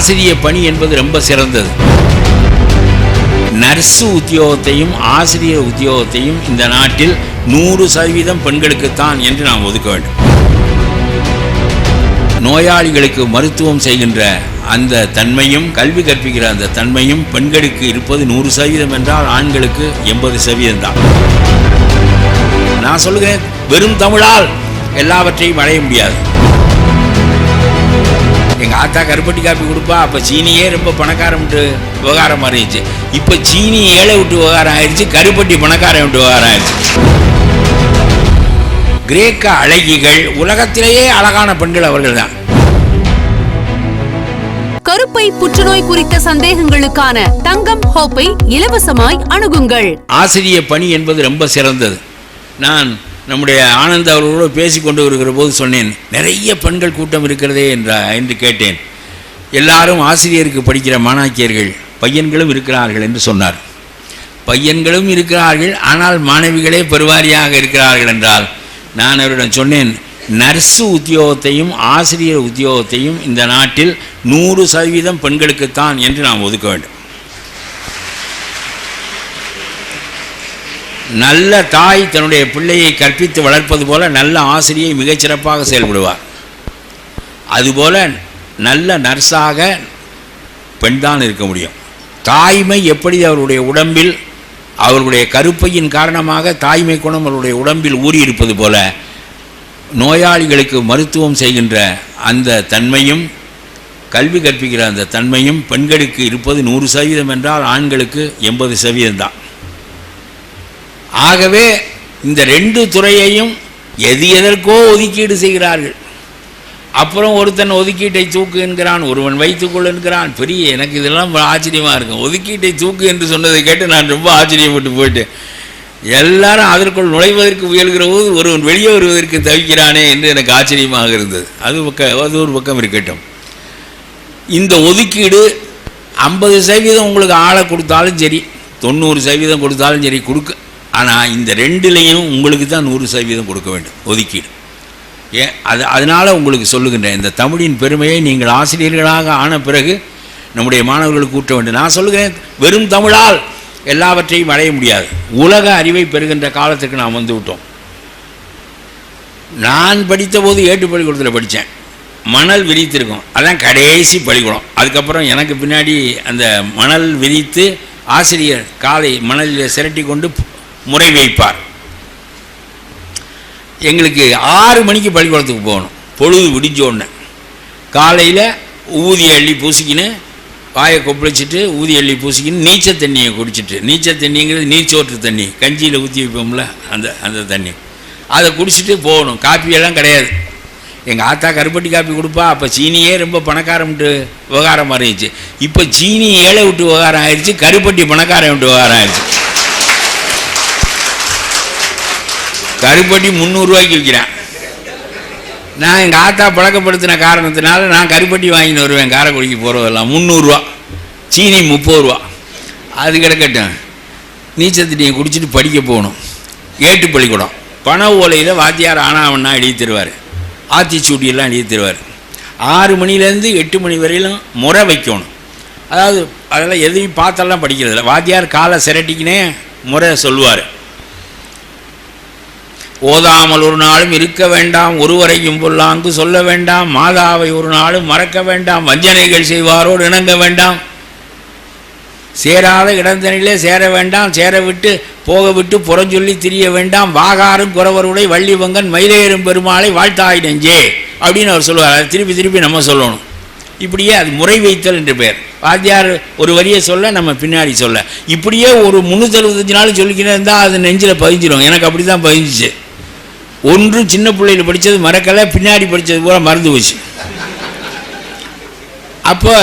ஆசிரிய பணி என்பது ரொம்ப சிறந்தது. நர்ஸு உத்தியோகத்தையும் ஆசிரியர் உத்தியோகத்தையும் இந்த நாட்டில் நூறு சதவீதம் பெண்களுக்குத்தான் என்று நாம் ஒதுக்க வேண்டும். நோயாளிகளுக்கு மருத்துவம் செய்கின்ற அந்த தன்மையும் கல்வி கற்பிக்கிற அந்த தன்மையும் பெண்களுக்கு இருப்பது நூறு சதவீதம் என்றால் ஆண்களுக்கு எண்பது சதவீதம் தான். நான் சொல்லுகிறேன் வெறும் தமிழால் எல்லாவற்றையும் அடைய முடியாது. எங்க ஆத்தா கருப்பட்டி காப்பி கொடுப்பா அப்ப சீனியே ரொம்ப பணக்காரம் விட்டு விவகாரம் இருந்துச்சு இப்ப சீனி ஏழை விட்டு விவகாரம் ஆயிடுச்சு கருப்பட்டி பணக்காரன் விட்டு விவகாரம் ஆயிடுச்சு. கிரேக்க அழகிகள் உலகத்திலேயே அழகான பெண்கள் அவர்கள்தான். கருப்பை புற்றுநோய் குறித்த சந்தேகங்களுக்கான தங்கம் ஹோப்பை இலவசமாய் அணுகுங்கள். ஆசிரிய பணி என்பது ரொம்ப சிறந்தது. நான் நம்முடைய ஆனந்த் அவர்களோடு பேசி கொண்டு போது சொன்னேன் நிறைய பெண்கள் கூட்டம் இருக்கிறதே என்றா என்று கேட்டேன். எல்லாரும் ஆசிரியருக்கு படிக்கிற மாணாக்கியர்கள் பையன்களும் இருக்கிறார்கள் என்று சொன்னார். பையன்களும் இருக்கிறார்கள் ஆனால் மாணவிகளே பெருவாரியாக இருக்கிறார்கள் என்றால் நான் அவரிடம் சொன்னேன் நர்ஸு உத்தியோகத்தையும் ஆசிரியர் உத்தியோகத்தையும் இந்த நாட்டில் நூறு சதவீதம் பெண்களுக்குத்தான் என்று நாம் ஒதுக்க வேண்டும். நல்ல தாய் தன்னுடைய பிள்ளையை கற்பித்து வளர்ப்பது போல நல்ல ஆசிரியை மிகச்சிறப்பாக செயல்படுவார். அதுபோல நல்ல நர்ஸாக பெண்தான் இருக்க முடியும். தாய்மை எப்படி அவருடைய உடம்பில் அவர்களுடைய கருப்பையின் காரணமாக தாய்மை குணம் அவருடைய உடம்பில் ஊறியிருப்பது போல நோயாளிகளுக்கு மருத்துவம் செய்கின்ற அந்த தன்மையும் கல்வி கற்பிக்கிற அந்த தன்மையும் பெண்களுக்கு இருப்பது நூறு சதவீதம் என்றால் ஆண்களுக்கு எண்பது சதவீதம் தான் ஆகவே இந்த ரெண்டு துறையையும் எது எதற்கோ ஒதுக்கீடு செய்கிறார்கள். அப்புறம் ஒருத்தன் ஒதுக்கீட்டை தூக்கு என்கிறான் ஒருவன் வைத்துக்கொள் என்கிறான். பெரிய எனக்கு இதெல்லாம் ஆச்சரியமாக இருக்கும் ஒதுக்கீட்டை தூக்கு என்று சொன்னதை கேட்டு நான் ரொம்ப ஆச்சரியப்பட்டு போயிட்டேன். எல்லாரும் அதற்குள் நுழைவதற்கு முயல்கிற போது ஒருவன் வெளியே வருவதற்கு தவிக்கிறானே என்று எனக்கு ஆச்சரியமாக இருந்தது. அது பக்கம் அது ஒரு பக்கம் இருக்கட்டும். இந்த ஒதுக்கீடு ஐம்பது சதவீதம் உங்களுக்கு ஆளை கொடுத்தாலும் சரி தொண்ணூறு சதவீதம் கொடுத்தாலும் சரி கொடுக்க ஆனால் இந்த ரெண்டுலேயும் உங்களுக்கு தான் நூறு சதவீதம் கொடுக்க வேண்டும் ஒதுக்கீடு. ஏன் அது அதனால் உங்களுக்கு சொல்லுகின்றேன் இந்த தமிழின் பெருமையை நீங்கள் ஆசிரியர்களாக ஆன பிறகு நம்முடைய மாணவர்களுக்கு ஊட்ட வேண்டும். நான் சொல்லுகிறேன் வெறும் தமிழால் எல்லாவற்றையும் அடைய முடியாது. உலக அறிவை பெறுகின்ற காலத்துக்கு நாம் வந்து விட்டோம். நான் படித்த போது ஏட்டு பள்ளிக்கூடத்தில் படித்தேன். மணல் விரித்திருக்கும். அதான் கடைசி பள்ளிக்கூடம். அதுக்கப்புறம் எனக்கு பின்னாடி அந்த மணல் விரித்து ஆசிரியர் காலை மணலில் சிரட்டி கொண்டு முறை வைப்பார். எங்களுக்கு ஆறு மணிக்கு பள்ளிக்கூடத்துக்கு போகணும். பொழுது விடிஞ்ச உடனே. காலையில் ஊதி அள்ளி பூசிக்கின்னு வாயை கொப்பளிச்சிட்டு ஊதி அள்ளி பூசிக்கின்னு நீச்சல் தண்ணியை குடிச்சிட்டு நீச்சல் தண்ணிங்கிறது நீச்சோற்று தண்ணி கஞ்சியில் ஊற்றி வைப்போம்ல அந்த அந்த தண்ணி. அதை குடிச்சிட்டு போகணும். காப்பியெல்லாம் கிடையாது. எங்கள் ஆத்தா கருப்பட்டி காப்பி கொடுப்பா. அப்போ சீனியே ரொம்ப பணக்காரம்ட்டு விவகாரம் இருந்துச்சு இப்போ சீனி ஏழை விட்டு விவகாரம் ஆயிடுச்சு கருப்பட்டி பணக்காரன் விட்டு விவகாரம் ஆயிடுச்சு. கருப்பட்டி முந்நூறுரூவாய்க்கு விற்கிறேன். நான் எங்கள் ஆத்தா பழக்கப்படுத்தின காரணத்தினால நான் கருப்பட்டி வாங்கின்னு வருவேன் காரைக்குடிக்கு போகிறதெல்லாம் முந்நூறுரூவா சீனி முப்பது ரூபா அது கிடக்கட்டும். நீச்சல் தண்ணியை குடிச்சிட்டு படிக்க போகணும். ஏட்டு பள்ளிக்கூடம் பண ஓலையில் வாத்தியார் ஆனாவண்ணா எழுதி தருவார் ஆத்திச்சூட்டியெல்லாம் எழுதி தருவார் ஆறு மணிலேருந்து எட்டு மணி வரையிலும் முறை வைக்கணும். அதாவது அதெல்லாம் எதையும் பார்த்தெல்லாம் படிக்கிறதில்ல. வாத்தியார் காலை சிரட்டிக்கினே முறை சொல்லுவார். ஓதாமல் ஒரு நாளும் இருக்க வேண்டாம் ஒருவரையும் பொல்லாங்கு சொல்ல வேண்டாம் மாதாவை ஒரு நாளும் மறக்க வேண்டாம் வஞ்சனைகள் செய்வாரோடு இணங்க வேண்டாம். சேராத இடந்தனிலே சேர வேண்டாம் சேர விட்டு போக விட்டு புறஞ்சொல்லி திரிய வேண்டாம் வாகாரும் குறவருடைய வள்ளிவங்கன் மயிலேறும் பெருமாளை வாழ்த்தாய் நெஞ்சே அப்படின்னு அவர் சொல்லுவார். அதை திருப்பி திருப்பி நம்ம சொல்லணும். இப்படியே அது முறை வைத்தல் என்று பெயர். வாத்தியார் ஒரு வரியை சொல்ல நம்ம பின்னாடி சொல்ல. இப்படியே ஒரு முந்நூற்றறுபத்தஞ்சு நாள் சொல்லிக்கிட்டே இருந்தால் அது நெஞ்சில் பதிஞ்சிடும் எனக்கு அப்படி தான் பதிஞ்சிச்சு. ஒன்றும் சின்ன பிள்ளையில் படித்தது மறக்கலை பின்னாடி படித்தது பூரா மறந்து போச்சு. அப்போ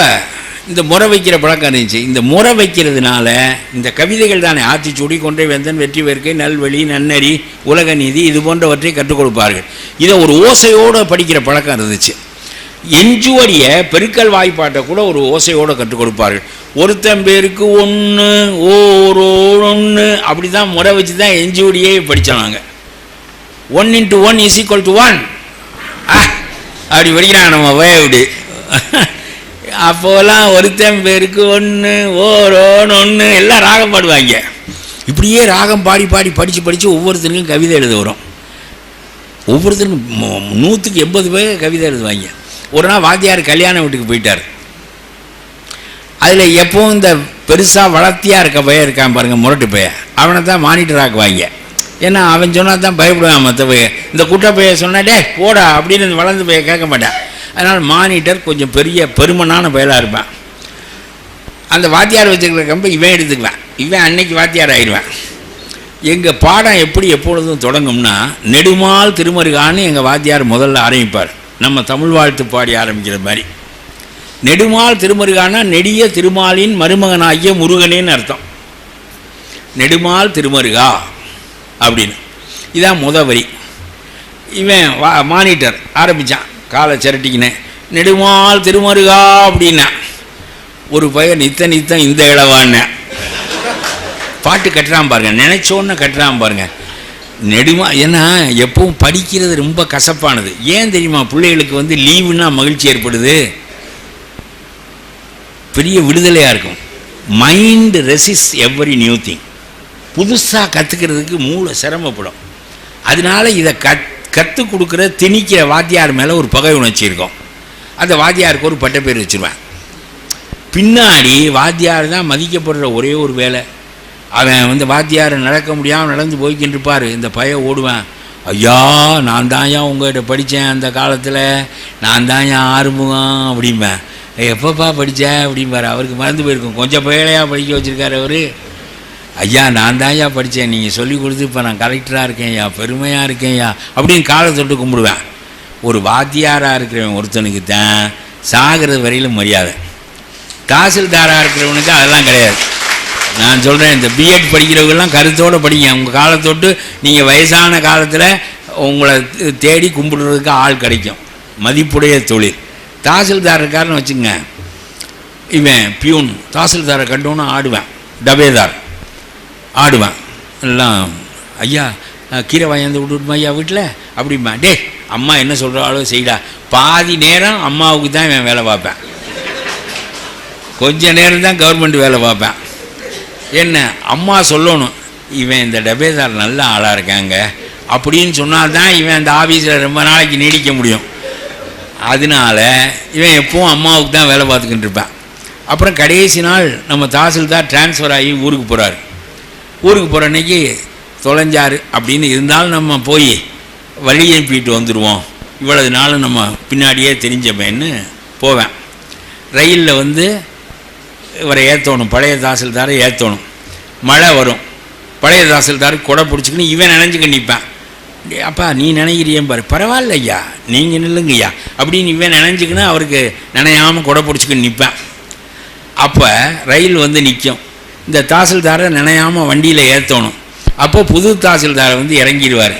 இந்த முறை வைக்கிற பழக்கம் இருந்துச்சு. இந்த முறை வைக்கிறதுனால இந்த கவிதைகள் தானே ஆத்திச்சூடி கொன்றை வேந்தன் வெற்றி வேர்க்கை நல்வழி நன்னறி உலக நீதி இது போன்றவற்றை கற்றுக் கொடுப்பார்கள். இதை ஒரு ஓசையோடு படிக்கிற பழக்கம் இருந்துச்சு. எஞ்சுவடிய பெருக்கல் வாய்ப்பாட்டை கூட ஒரு ஓசையோடு கற்றுக் கொடுப்பார்கள். ஒருத்தன் பேருக்கு ஒன்று ஓரோ ஒன்று அப்படி தான் முறை வச்சு தான் எஞ்சுவடியே படித்தோம் நாங்கள் one into one is equal to one அப்படி படிக்கிறாங்க நம்ம வயவுடி. அப்போலாம் ஒருத்தன் பேருக்கு ஒன்று ஓரோன்னு ஒன்று எல்லாம் ராகம் பாடுவாங்க. இப்படியே ராகம் பாடி பாடி படித்து படித்து ஒவ்வொருத்தருக்கும் கவிதை எழுத வரும். ஒவ்வொருத்தருக்கும் நூற்றுக்கு எண்பது பேர் கவிதை எழுதுவாங்க. ஒரு நாள் வாத்தியார் கல்யாண வீட்டுக்கு போயிட்டார். அதில் எப்போவும் இந்த பெருசாக வளர்த்தியாக இருக்க பையன் இருக்கான் பாருங்கள் முரட்டு பையன் அவனை தான் மானிட்டர் ஆக்குவாங்க ஏன்னா அவன் சொன்னால் தான் பயப்படுவான் மற்ற பையன் இந்த குட்டை பையன் சொன்னா டே போடா அப்படின்னு இந்த வளர்ந்த பையன் கேட்க மாட்டான். அதனால் மானிட்டர் கொஞ்சம் பெரிய பெருமனான பயலாக இருப்பான். அந்த வாத்தியார் வச்சுருக்கிற கம்பை இவன் எடுத்துக்குவேன். இவன் அன்னைக்கு வாத்தியார் ஆயிடுவேன். எங்கள் பாடம் எப்படி எப்பொழுதும் தொடங்கும்னா நெடுமால் திருமருகான்னு எங்கள் வாத்தியார் முதல்ல ஆரம்பிப்பார். நம்ம தமிழ் வாழ்த்து பாடி ஆரம்பிக்கிற மாதிரி. நெடுமால் திருமருகானா நெடிய திருமாலின் மருமகனாகிய முருகனேன்னு அர்த்தம். நெடுமால் திருமருகா அப்படின்னு. இதான் முத வரி. இவன் வா மானிட்டர் ஆரம்பித்தான் காலை சிரட்டிக்கினேன். நெடுமால் திருமருகா அப்படின்னா ஒரு பையன் நித்த நித்தம் இந்த இளவான்னு. பாட்டு கட்டுறான் பாருங்க நினைச்சோன்னு கட்டுறான் பாருங்க. நெடுமா ஏன்னா எப்பவும் படிக்கிறது ரொம்ப கசப்பானது. ஏன் தெரியுமா பிள்ளைகளுக்கு வந்து லீவுன்னா மகிழ்ச்சி ஏற்படுது? பெரிய விடுதலையாக இருக்கும். Mind resists every new thing புதுசாக கற்றுக்கிறதுக்கு மூளை சிரமப்படும். அதனால இதை கத் கற்றுக் கொடுக்குற திணிக்கிற வாத்தியார் மேலே ஒரு பகை உணர்ச்சி இருக்கும். அந்த வாத்தியாருக்கு ஒரு பட்ட பேர் வச்சுருவேன். பின்னாடி வாத்தியார் தான் மதிக்கப்படுற ஒரே ஒரு வேலை. அவன் வந்து வாத்தியார் நடக்க முடியாமல் நடந்து போய்கிட்டு இருப்பார் இந்த பய ஓடுவேன். ஐயா நான் தான் ஏன் உங்கள்கிட்ட படித்தேன் அந்த காலத்தில்? நான் தான் ஏன் ஆறுமுகம்? அப்படிம்பேன். எப்பப்பா படித்தேன் அப்படிம்பார் அவருக்கு மறந்து போயிருக்கும். கொஞ்சம் பயலையாக படிக்க வச்சுருக்காரு அவர். ஐயா நான் தான் ஐயா படித்தேன் நீங்கள் சொல்லி கொடுத்து இப்போ நான் கலெக்டராக இருக்கேன்யா பெருமையாக இருக்கேன்யா அப்படின்னு காலை தொட்டு கும்பிடுவேன். ஒரு வாத்தியாராக இருக்கிறவன் ஒருத்தனுக்கு தான் சாகிறது வரையிலும் மரியாதை. தாசில்தாராக இருக்கிறவனுக்கு அதெல்லாம் கிடையாது. நான் சொல்கிறேன் இந்த பிஎட் படிக்கிறவங்கெல்லாம் கருத்தோடு படிங்க. உங்கள் காலத்தொட்டு நீங்கள் வயசான காலத்தில் உங்களை தேடி கும்பிடுறதுக்கு ஆள் கிடைக்கும். மதிப்புடைய தொழில். தாசில்தார் இருக்காருன்னு வச்சுங்க இவன் பியூன். தாசில்தாரை கண்டோன்னு ஆடுவேன். டபேதார். ஆடுவேன். எல்லாம் ஐயா கீரை வாங்கி விட்டுட்டுமா ஐயா வீட்டில் அப்படிம்பா. டே அம்மா என்ன சொல்கிறாளோ செய்யா பாதி நேரம் அம்மாவுக்கு தான் இவன் வேலை பார்ப்பேன். கொஞ்ச நேரம் தான் கவர்மெண்ட் வேலை பார்ப்பேன். என்ன அம்மா சொல்லணும் இவன் இந்த டபேதார் நல்ல ஆளாக இருக்காங்க. அப்படின்னு சொன்னால் தான் இவன் அந்த ஆஃபீஸில் ரொம்ப நாளைக்கு நீடிக்க முடியும். அதனால இவன் எப்பவும் அம்மாவுக்கு தான் வேலை பார்த்துக்கிட்டு இருப்பான். அப்புறம் கடைசி நாள் நம்ம தாசில்தார் ட்ரான்ஸ்ஃபர் ஆகி ஊருக்கு போகிறாரு ஊருக்கு போகிற அன்னைக்கு தொலைஞ்சார். அப்படின்னு இருந்தாலும் நம்ம போய் வழி அனுப்பிட்டு வந்துடுவோம் இவ்வளவு நாள் நம்ம பின்னாடியே தெரிஞ்சவன்னு போவேன். ரயிலில் வந்து இவரை ஏற்றணும் பழைய தாசில்தாரை ஏற்றணும் மழை வரும். பழைய தாசில்தார் கொடை பிடிச்சிக்கின்னு இவன் நினைஞ்சுக்க நிற்பான். அப்பா நீ நினைக்கிறியன் பாரு. பரவாயில்ல ஐயா. நீங்கள் நில்லுங்கய்யா அப்படின்னு இவன் நினைஞ்சுக்கினா அவருக்கு நினையாமல் கொடை பிடிச்சிக்கின்னு நிற்பேன். அப்போ ரயில் வந்து நிற்கும் இந்த தாசில்தாரை நினையாமல் வண்டியில் ஏற்றணும் அப்போது புது தாசில்தாரை வந்து இறங்கிடுவார்.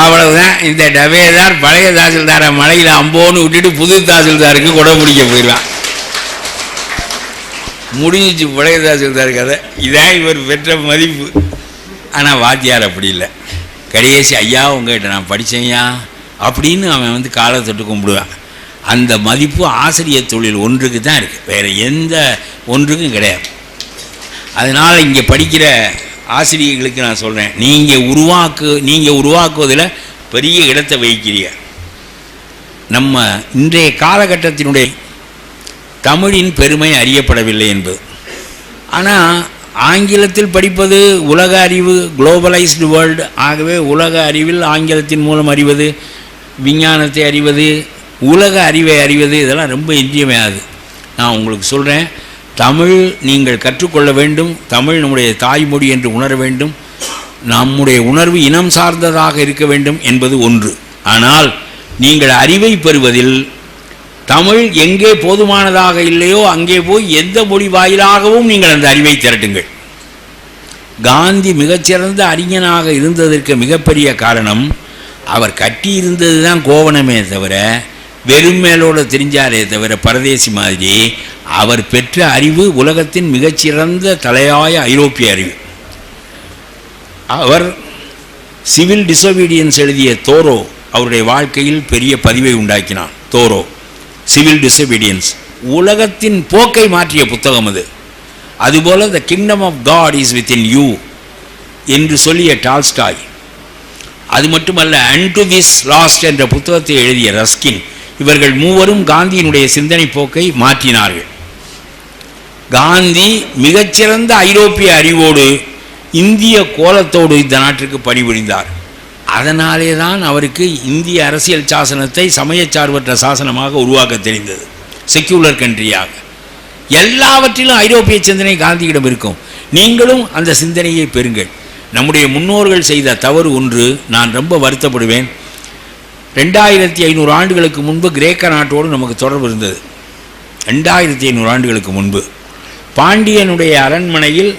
அவ்வளவுதான். இந்த டபேதார் பழைய தாசில்தாரை மலையில் அம்போன்னு விட்டுட்டு புது தாசில்தாருக்கு கொடை பிடிக்க போயிடுவான். முடிஞ்சிச்சு பழைய தாசில்தார் கதை. இதான் இவர் பெற்ற மதிப்பு. ஆனால் வாத்தியார் அப்படி இல்லை. கடைசி ஐயா உங்ககிட்ட நான் படித்தேன்யா அப்படின்னு அவன் வந்து காலை தொட்டு கும்பிடுவான். அந்த மதிப்பு ஆசிரியர் தொழில் ஒன்றுக்கு தான் இருக்குது வேறு எந்த ஒன்றுக்கும் கிடையாது. அதனால் இங்கே படிக்கிற ஆசிரியர்களுக்கு நான் சொல்கிறேன் நீங்கள் உருவாக்கு நீங்கள் உருவாக்குவதில் பெரிய இடத்தை வகிக்கிறீங்க. நம்ம இன்றைய காலகட்டத்தினுடைய தமிழின் பெருமை அறியப்படவில்லை என்பது. ஆனால் ஆங்கிலத்தில் படிப்பது உலக அறிவு குளோபலைஸ்டு வேர்ல்டு ஆகவே உலக அறிவில் ஆங்கிலத்தின் மூலம் அறிவது விஞ்ஞானத்தை அறிவது உலக அறிவை அறிவது இதெல்லாம் ரொம்ப இன்றியமையாது நான் உங்களுக்கு சொல்கிறேன் தமிழ் நீங்கள் கற்றுக்கொள்ள வேண்டும். தமிழ் நம்முடைய தாய்மொழி என்று உணர வேண்டும். நம்முடைய உணர்வு இனம் சார்ந்ததாக இருக்க வேண்டும் என்பது ஒன்று. ஆனால் நீங்கள் அறிவை பெறுவதில் தமிழ் எங்கே போதுமானதாக இல்லையோ அங்கே போய் எந்த மொழி வாயிலாகவும் நீங்கள் அந்த அறிவை திரட்டுங்கள். காந்தி மிகச்சிறந்த அறிஞனாக இருந்ததற்கு மிகப்பெரிய காரணம் அவர் கட்டியிருந்தது தான் கோவணமே தவிர வெறும் மேலோடு தெரிஞ்சாரே தவிர பரதேசி மாதிரி அவர் பெற்ற அறிவு உலகத்தின் மிகச்சிறந்த தலையாய ஐரோப்பிய அறிவு. அவர் சிவில் டிசோபீடியன்ஸ் எழுதிய தோரோ அவருடைய வாழ்க்கையில் பெரிய பதிவை உண்டாக்கினான் தோரோ சிவில் டிசோபீடியன்ஸ். உலகத்தின் போக்கை மாற்றிய புத்தகம் அது. அதுபோல் the kingdom of God is within you என்று சொல்லிய டால்ஸ்டாய். அது மட்டுமல்ல அண்ட் டு திஸ் லாஸ்ட் என்ற புத்தகத்தை எழுதிய ரஸ்கின் இவர்கள் மூவரும் காந்தியினுடைய சிந்தனை போக்கை மாற்றினார்கள். காந்தி மிகச்சிறந்த ஐரோப்பிய அறிவோடு இந்திய கோலத்தோடு இந்த நாட்டிற்கு பணிபுரிந்தார். அதனாலே தான் அவருக்கு இந்திய அரசியல் சாசனத்தை சமயச்சார்பற்ற சாசனமாக உருவாக்க தெரிந்தது. செக்யூலர் கண்ட்ரியாக எல்லாவற்றிலும் ஐரோப்பிய சிந்தனை காந்தியிடம் இருக்கும். நீங்களும் அந்த சிந்தனையை பெறுங்கள். நம்முடைய முன்னோர்கள் செய்த தவறு ஒன்று நான் ரொம்ப வருத்தப்படுவேன். ரெண்டாயிரத்தி ஐநூறு ஆண்டுகளுக்கு முன்பு கிரேக்க நாட்டோடு நமக்கு தொடர்பு இருந்தது. ரெண்டாயிரத்தி ஐநூறு ஆண்டுகளுக்கு முன்பு. பாண்டியனுடைய அரண்மனையில்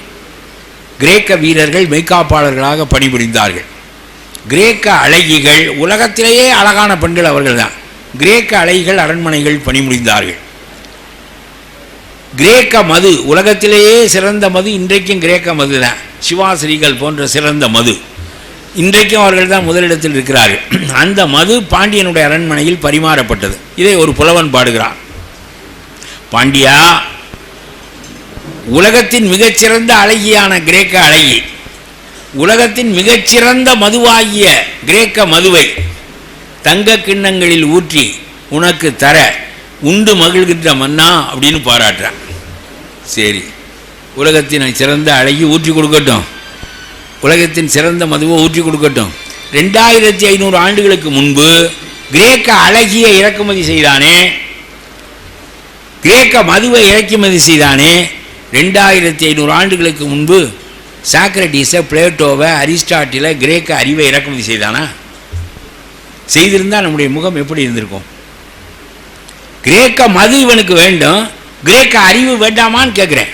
கிரேக்க வீரர்கள் மெய்காப்பாளர்களாக பணிபுரிந்தார்கள். கிரேக்க அழகிகள் உலகத்திலேயே அழகான பெண்கள் அவர்கள்தான். கிரேக்க அழகிகள் அரண்மனைகள் பணிபுரிந்தார்கள். கிரேக்க மது உலகத்திலேயே சிறந்த மது இன்றைக்கும் கிரேக்க மது தான் சிவாசிரிகள் போன்ற சிறந்த மது. இன்றைக்கும் அவர்கள் தான் முதலிடத்தில் இருக்கிறார்கள். அந்த மது பாண்டியனுடைய அரண்மனையில் பரிமாறப்பட்டது. இதை ஒரு புலவன் பாடுகிறான். பாண்டியா உலகத்தின் மிகச்சிறந்த அழகியான கிரேக்க அழகி உலகத்தின் மிகச்சிறந்த மதுவாகிய கிரேக்க மதுவை தங்க கிண்ணங்களில் ஊற்றி உனக்கு தர உண்டு மகிழ்கின்ற மன்னா அப்படின்னு பாராட்டுறான். சரி உலகத்தின் சிறந்த அழகி ஊற்றி கொடுக்கட்டும். உலகத்தின் சிறந்த மதுவை ஊற்றி கொடுக்கட்டும். ரெண்டாயிரத்தி ஐநூறு ஆண்டுகளுக்கு முன்பு கிரேக்க அழகிய இறக்குமதி செய்தானே? கிரேக்க மதுவை இறக்குமதி செய்தானே? ரெண்டாயிரத்தி ஐநூறு ஆண்டுகளுக்கு முன்பு சாக்ரட்டிஸை பிளேட்டோவை அரிஸ்டாட்டில கிரேக்க அறிவை இறக்குமதி செய்தானா? செய்திருந்தால் நம்முடைய முகம் எப்படி இருந்திருக்கும்? கிரேக்க மது இவனுக்கு வேண்டும் கிரேக்க அறிவு வேண்டாமான்னு கேட்குறேன்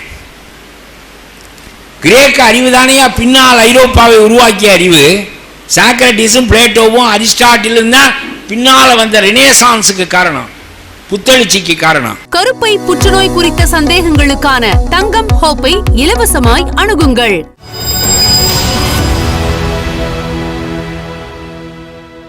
கிரேக்க அறிவு தானேயா? பின்னால் ஐரோப்பாவை உருவாக்கிய அறிவு. சாக்ரட்டிஸும் பிளேட்டோவும் அரிஸ்டாட்டிலும் தான் பின்னால் வந்த ரினேசான்ஸுக்கு காரணம். புத்தெழுச்சிக்கு காரணம். கருப்பை புற்றுநோய் குறித்த சந்தேகங்களுக்கான தங்கம் ஹோப்பை இலவசமாய் அணுகுங்கள்.